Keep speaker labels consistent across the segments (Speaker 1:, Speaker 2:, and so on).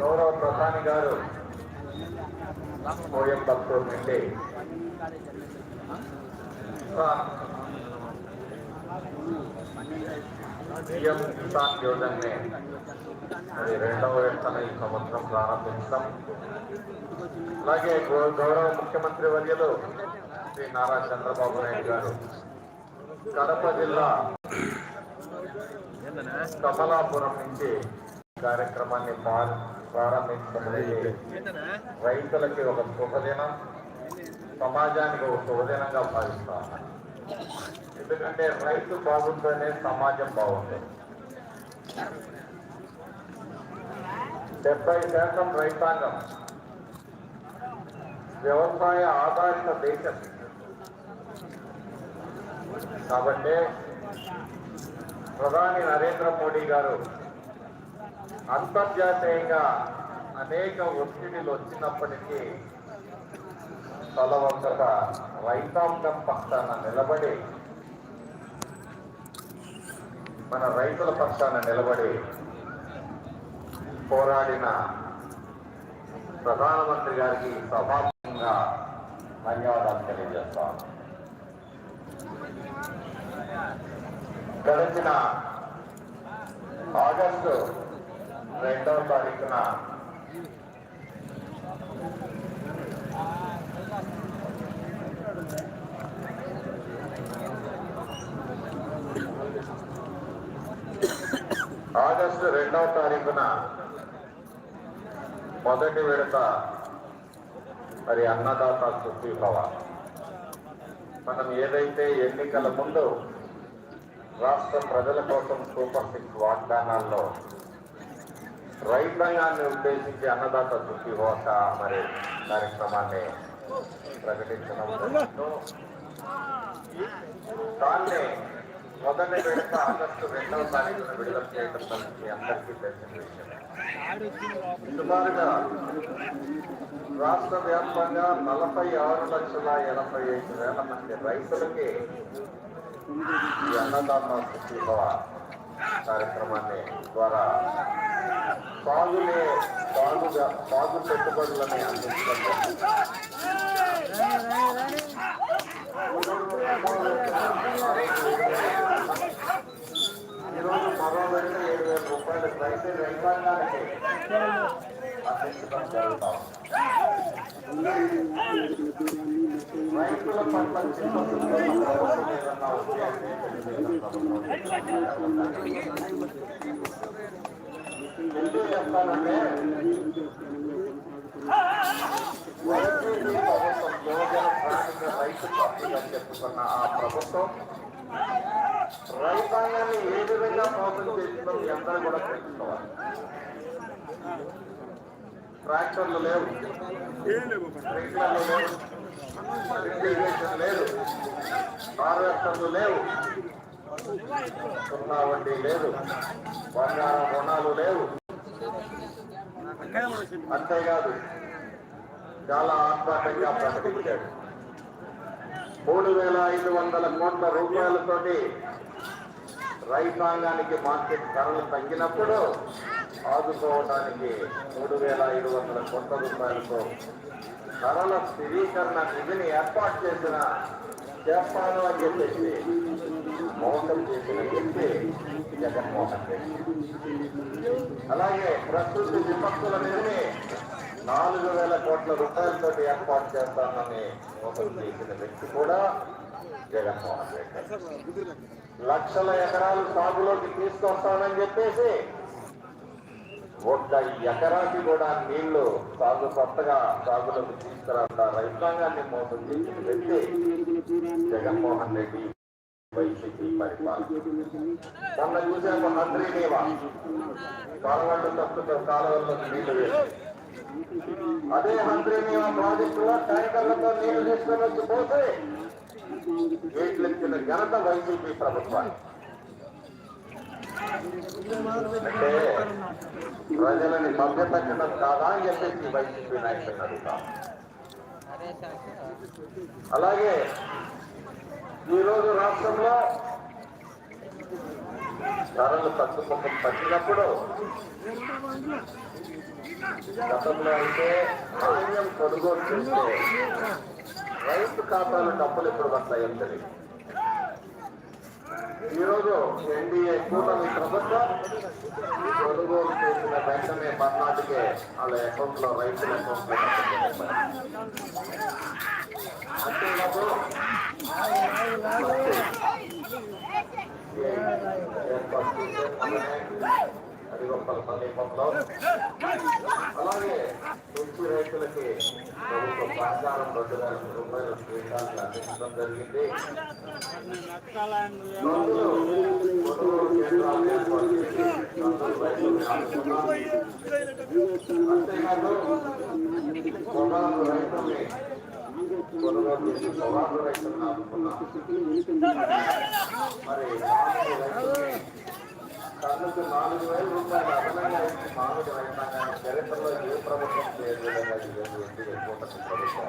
Speaker 1: గౌరవ ప్రధాని గారు కోయంబత్తూరు నుండి. సీఎం కిసాన్ యోజనని అది రెండవ విడతను ఈ సంవత్సరం ప్రారంభించడం అలాగే గౌరవ ముఖ్యమంత్రి వర్యులు శ్రీ నారా చంద్రబాబు నాయుడు గారు. కడప జిల్లా కమలాపురం నుంచి కార్యక్రమాన్ని ప్రారంభించడం రైతులకి ఒక శుభదినం సమాజానికి ఒక శుభదినంగా భావిస్తాం ఎందుకంటే రైతు బాగుంటేనే సమాజం బాగుంటుంది. డెబ్బై శాతం రైతాంగం వ్యవసాయ ఆధారిత దేశం. కాబట్టి ప్రధాని నరేంద్ర మోడీ గారు అంతర్జాతీయంగా అనేక ఒత్తిడిలు వచ్చినప్పటికీ తలవంకట రైతాంగం పక్షాన నిలబడి మన రైతుల పక్షాన నిలబడి పోరాడిన ప్రధానమంత్రి గారికి సభాముఖంగా ధన్యవాదాలు తెలియజేస్తాను. గడిచిన ఆగస్టు రెండవ తారీఖున ఆగస్టు రెండవ తారీఖున మొదటి విడత మరి అన్నదాత సుఖీభవ. మనం ఏదైతే ఎన్నికల ముందు రాష్ట్ర ప్రజల కోసం సూపర్ సిక్స్ వాగ్దానాల్లో రైతాంగాన్ని ఉద్దేశించి అన్నదాత సుఖీభోత మరి కార్యక్రమాన్ని ప్రకటించడం దాన్ని మొదటి విడత ఆగస్టు రెండవ తారీఖున విడుదల చేయడం మనకి అందరికీ తెలిసిన విషయం. సుమారుగా రాష్ట్ర వ్యాప్తంగా నలభై ఆరు లక్షల ఎనభై ఐదు వేల మంది రైతులకి ఈ అన్నదాన సుఖీభవ కార్యక్రమాన్ని ద్వారా సాగులే సాగు సాగు పెట్టుబడులని అందించడం ఈరోజు మరో విడత ఏడు వేల రూపాయలు రైతు రైతాంగానికి అందించడం జరుగుతాం ఉంది. రైతుల పట్ల చిత్తశుద్ధితో ప్రభుత్వం ఏదన్నా ఉంది అంటే తెలుగుదేశం ప్రభుత్వం. ఎందుకు చెప్తానంటే వైసీపీ ఆ ప్రభుత్వం రైతాంగాన్ని ఏ విధంగా మోసం చేసిందో మీ అందరూ కూడా తెలుసుకోవాలి. ట్రాక్టర్లు లేవు. స్ప్రింక్లర్లు లేవు. ఇరిగేషన్ లేదు హార్వెస్టర్లు లేవు. సున్నా వడ్డీ లేదు. బంగారం రుణాలు లేవు. అంతేకాదు చాలా ఆత్మార్థంగా ప్రకటించాడు మూడు వేల ఐదు వందల కోట్ల రూపాయలతోటి రైతాంగానికి మార్కెట్ ధరలు తగ్గినప్పుడు ఆదుకోవడానికి మూడు వేల ఐదు వందల కోట్ల రూపాయలతో ధరల స్థిరీకరణ నిధిని ఏర్పాటు చేసిన చేస్తాను అని చెప్పేసి మోసం చేసిన వ్యక్తి జగన్మోహన్ రెడ్డి. అలాగే ప్రకృతి విపత్తుల నిధిని నాలుగు వేల కోట్ల రూపాయలతో ఏర్పాటు చేస్తానని మోసం చేసిన వ్యక్తి కూడా జగన్మోహన్ రెడ్డి. లక్షల ఎకరాలు సాగులోకి తీసుకొస్తానని చెప్పేసి ఒక్క ఎకరాకి కూడా నీళ్ళు సాగు కొత్తగా సాగులోకి తీసుకురాకుండా రైతాంగాన్ని మోసం చేసిన వ్యక్తి జగన్మోహన్ రెడ్డి వైసీపీ పరిపాలన. మొన్న చూసాము హంద్రీ నీవా. కాలువలు తప్పుతో కాలువల్లో నీళ్ళు వేసి. అదే హంద్రీ నీవా ప్రాజెక్టులో ట్యాంకర్లతో నీళ్ళు తీసుకొని వచ్చి పోతే గేట్లు ఇచ్చిన ఘనత వైసీపీ ప్రభుత్వాన్ని అంటే ప్రజలని మభ్యపెట్టడం కాదా అని చెప్పేసి వైసీపీ నాయకులను అడుగుతాం అలాగే ఈరోజు రాష్ట్రంలో ధరలు తగ్గుముఖం పట్టినప్పుడు గతంలో అయితే ధాన్యం కొనుగోలు చేస్తే రైతు ఖాతాలు డబ్బులు ఇప్పుడు వస్తాయని తెలియదు. ఈరోజు ఎన్డీఏ కూటమి ప్రభుత్వం కొనుగోలు చేసిన వెంటనే మర్నాటికే వాళ్ళ అకౌంట్లో రైతుల అకౌంట్లో డబ్బులు పడతాయి. హరిగొప్పల సమీపంలో అలాగే తులసి రైతులకి ప్రభుత్వ సహకారం రెండు వేల రూపాయల క్రీడాన్ని అందించడం జరిగింది. అంతేకాదు రైతుల్ని కొనుగోలు రైతులను మరి మామిడి నాలుగు వేల రూపాయలు అదనంగా ఇచ్చి మామిడి రైతాంగాన్ని చరిత్రలో ఏ ప్రభుత్వం లేదు విధంగా ఈ రోజు ఎన్డీఏ ప్రభుత్వం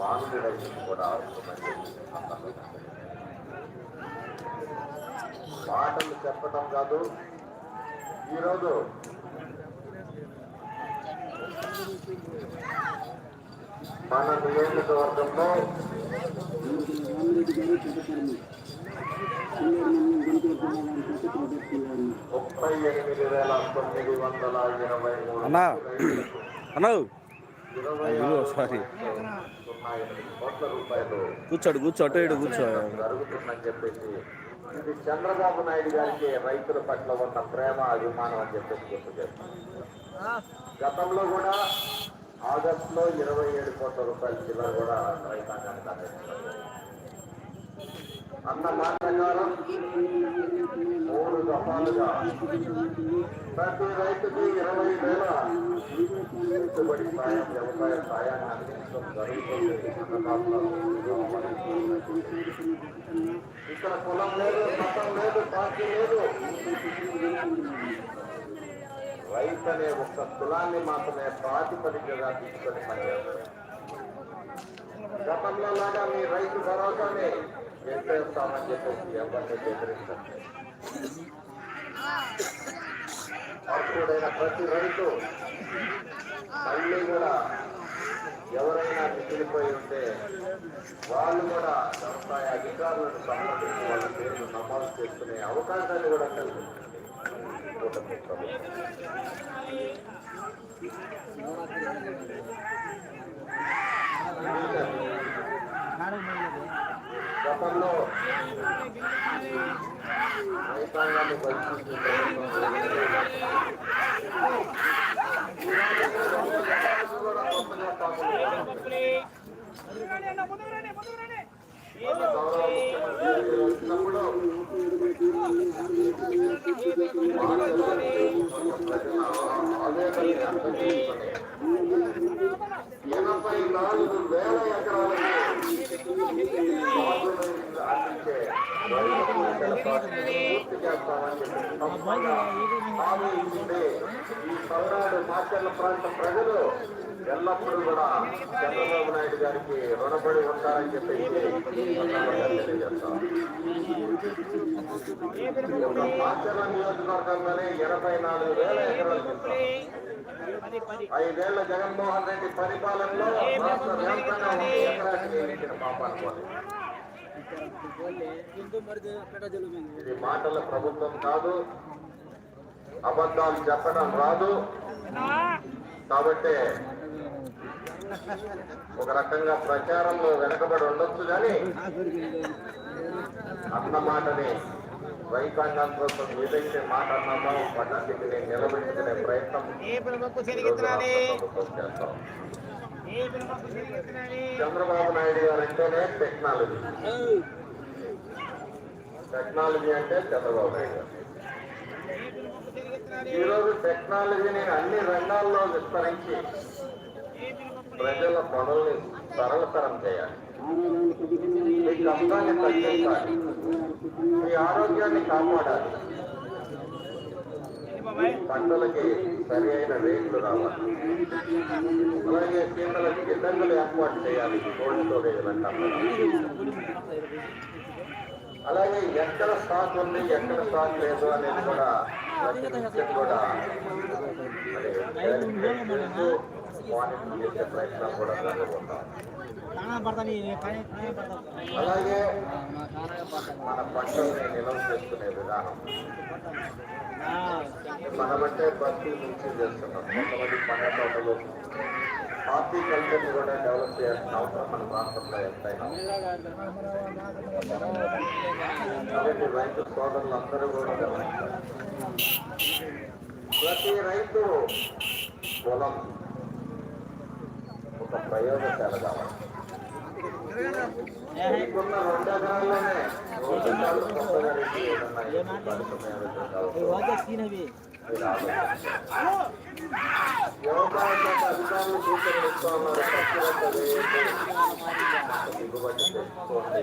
Speaker 1: మామిడి రైతులను కూడా ఆదుకుందని మాటలు చెప్పడం కాదు. ఈరోజు మన నియోజకవర్గంలో ముప్పై ఎనిమిది వేల తొమ్మిది వందల ఇరవై మూడు.
Speaker 2: అన్నా. అన్నా. అయ్యో, సారీ. కూర్చోడు కూర్చో అటు ఇటు కూర్చో.
Speaker 1: జరుగుతుందని చెప్పేసి ఇది చంద్రబాబు నాయుడు గారికి రైతుల పట్ల ఉన్న ప్రేమ అభిమానం అని చెప్పేసి గుర్తు గతంలో కూడా ఆగస్టులో ఇరవై ఏడు కోట్ల రూపాయల చిల్లర కూడా రైతాంగానికి అందించడం అన్న మాట ప్రకారం మూడు దఫాలుగా ప్రతి రైతుకి ఇరవై వేల పెట్టుబడి సాయం వ్యవసాయ సాయాన్ని అందించడం జరుగుతుంది అన్న రాష్ట్రంలో ఇక్కడ కులం లేదు మతం లేదు పార్టీ లేదు రైతు అనే ఒక్క కులాన్ని మాత్రమే ప్రాతిపదికగా తీసుకొని పనిచేస్తారు గతంలో లాగా మీ రైతు భరోసానే ఎత్తేస్తామని చెప్పేసి ఎవరిని బెదిరించండి అర్హుడైన ప్రతి రైతు మళ్ళీ కూడా ఎవరైనా మిగిలిపోయి ఉంటే వాళ్ళు కూడా వ్యవసాయ అధికారులను సంబంధించి వాళ్ళ పేర్లు నమోదు చేసుకునే అవకాశాలు కూడా కల్పిస్తుంది ప్రభుత్వం గతంలో రైతాంగాన్ని పరిస్థితి గౌరవ ముఖ్యమంత్రి వచ్చినప్పుడు ఎనభై నాలుగు వేల ఎకరాలకు ఈ పల్నాడు మాచర్ల ప్రాంత ప్రజలు ఎల్లప్పుడూ కూడా చంద్రబాబు నాయుడు గారికి రుణపడి ఉంటారని చెప్పి సందర్భంగా తెలియజేస్తాం మాచర్ల నియోజకవర్గంలోనే ఎనభై నాలుగు వేల ఎకరాలు. ఐదేళ్ళ జగన్మోహన్ రెడ్డి పరిపాలనలో రాష్ట్ర వ్యాప్తంగా ఎకరానికి. ఇది మాటల ప్రభుత్వం కాదు అబద్ధాలు చెప్పడం రాదు కాబట్టి ఒక రకంగా ప్రచారంలో వెనకబడి ఉండొచ్చు కానీ అన్న మాటని రైతాంగం కోసం ఏదైతే మాట అన్నామో వాటన్నిటిని నిలబెట్టుకునే ప్రయత్నం ఈరోజు చంద్రబాబు నాయుడు గారు అంటేనే టెక్నాలజీ. టెక్నాలజీ అంటే చంద్రబాబు నాయుడు గారు.
Speaker 3: ఏ పిలుపు చెరిగిస్తున్నానే
Speaker 1: ఈ రోజు టెక్నాలజీని అన్ని రంగాల్లో విస్తరించి ప్రజల పనుల్ని సరళతరం చేయాలి. మీ కష్టాన్ని తగ్గించాలి. మీ ఆరోగ్యాన్ని కాపాడాలి. పంటలకి సరి అయిన రేట్లు రావాలి. అలాగే కేంద్రాలకు గిడ్డంగులు ఏర్పాటు చేయాలి. కోల్డ్ స్టోరేజ్ అలాగే ఎక్కడ స్టాక్ ఉంది ఎక్కడ స్టాక్ లేదు అనేది కూడా కూడా మరి వెరిఫికేషన్ చేస్తూ మానిటర్ చేసే ప్రయత్నం కూడా జరగబోతాం
Speaker 3: ప్రాణం పడతాను పని పని పడతాను
Speaker 1: అలాగే మన పంటల్ని నిల్వ చేసుకునే విధానం మనమంటే బస్తీ నుంచి చేస్తున్నాం. కొంతమంది పంట తోటలు హార్టికల్చర్ కూడా డెవలప్ చేయాల్సిన అవసరం మన ప్రాంతంలో ఎంతైనా. ఉంది. కాబట్టి రైతు సోదరులు అందరూ కూడా గమనించాలి. ప్రతి రైతు పొలం ఒక ప్రయోగశాల కావాలి మీకున్న రెండు ఎకరాల్లోనే రోజు కాదు కొత్తగా రెడ్డి వ్యవసాయ శాఖ అధికారులు సూచనలు ఇస్తా దిగుబడి తెచ్చుకోండి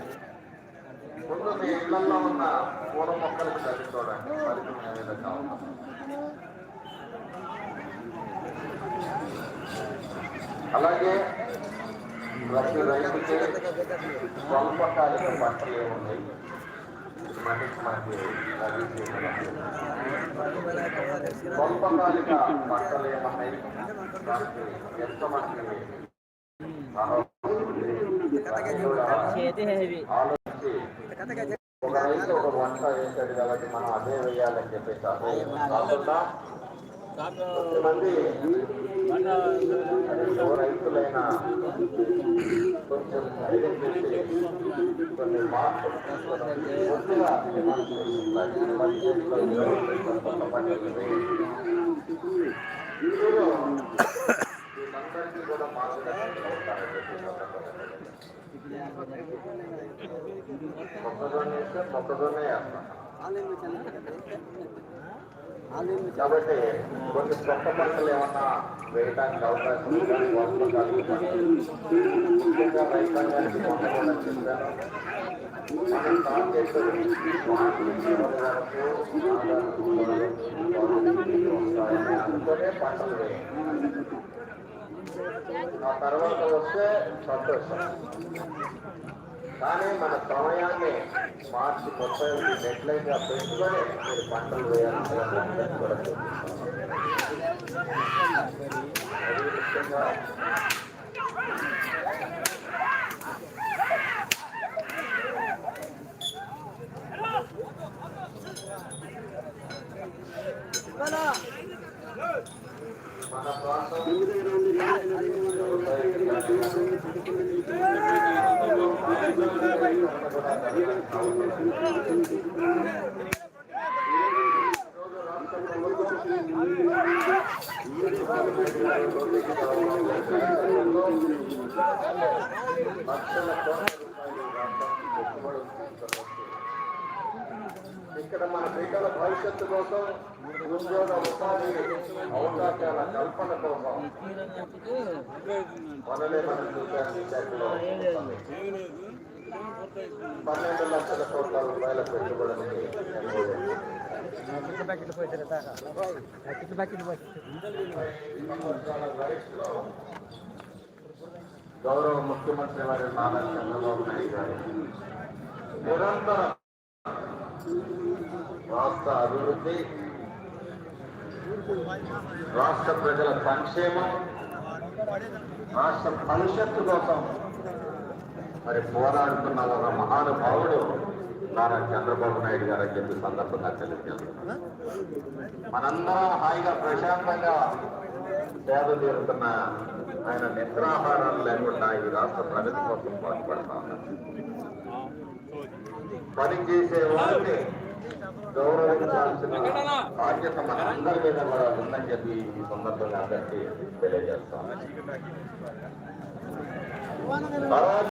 Speaker 1: ముందు మీ ఇళ్లలో ఉన్న పూల మొక్కలకు తల్లి చూడండి ఫలితం ఏ విధంగా ఉంటుంది అలాగే ప్రతి రైతుకి స్వల్పకాలిక పంటలు ఏమున్నాయి మనిషి మనకి రవి స్వల్పకాలిక పంటలు ఏమున్నాయి దానికి ఎంత మనకి ఆలోచన
Speaker 3: చేతి హెవీ
Speaker 1: ఆలోచించి ఒక రైతు ఒక వంట వేసాడు కాబట్టి మనం అదే వేయాలని చెప్పేసి అదే కాకుండా కొంతమంది ఓ రైతులైనా కొంచెం ధైర్యం కొన్ని మార్పులు వీళ్ళందరికీ కూడా కాబట్టి కొన్ని కొత్త పంటలు ఏమన్నా వేయడానికి అవకాశం ఉంది కానీ వర్షాకాలం పంటలు. ముఖ్యంగా రైతాంగానికి మొన్న కూడా చెప్పాను మనం తాగేటువంటి మార్పులు చివరి వరకు ఆదాయాలు వస్తాయని అనుకునే పంటలు వేయండి ఆ తర్వాత వస్తే సంతోషం కానీ మన సమయాన్ని మార్చి ముప్పై ఒకటి డెడ్లైన్గా పెట్టుకొని మీరు పంటలు వేయాలని కూడా చూపిస్తున్నాం. మరీ ముఖ్యంగా మన ప్రాంతం లక్షల కోట్ల రూపాయలు రాష్ట్రానికి పెట్టుబడులు తీసుకొచ్చి ఇక్కడ మన బిడ్డల భవిష్యత్తు కోసం ఉద్యోగ ఉపాధి అవకాశాల కల్పన కోసం మొదలే మనం చూసాం పన్నెండు లక్షల కోట్ల రూపాయల పెట్టుబడులకి గౌరవ ముఖ్యమంత్రి వారి నారా చంద్రబాబు నాయుడు గారు నిరంతరం రాష్ట్ర అభివృద్ధి రాష్ట్ర ప్రజల సంక్షేమం రాష్ట్ర భవిష్యత్తు కోసం మరి పోరాడుతున్న ఒక మహానుభావుడు నారా చంద్రబాబు నాయుడు గారు అని చెప్పి సందర్భంగా తెలియజేస్తున్నారు మనందరం హాయిగా ప్రశాంతంగా సేవ తీరుతున్న ఆయన నిద్రాహారాలు లేకుండా ఈ రాష్ట్ర ప్రగతి కోసం పాటుపడతా ఉన్నారు పని చేసే వారిని గౌరవించాల్సిన బాధ్యత మనందరి మీద కూడా ఉందని చెప్పి ఈ సందర్భంగా అందరికీ తెలియజేస్తాను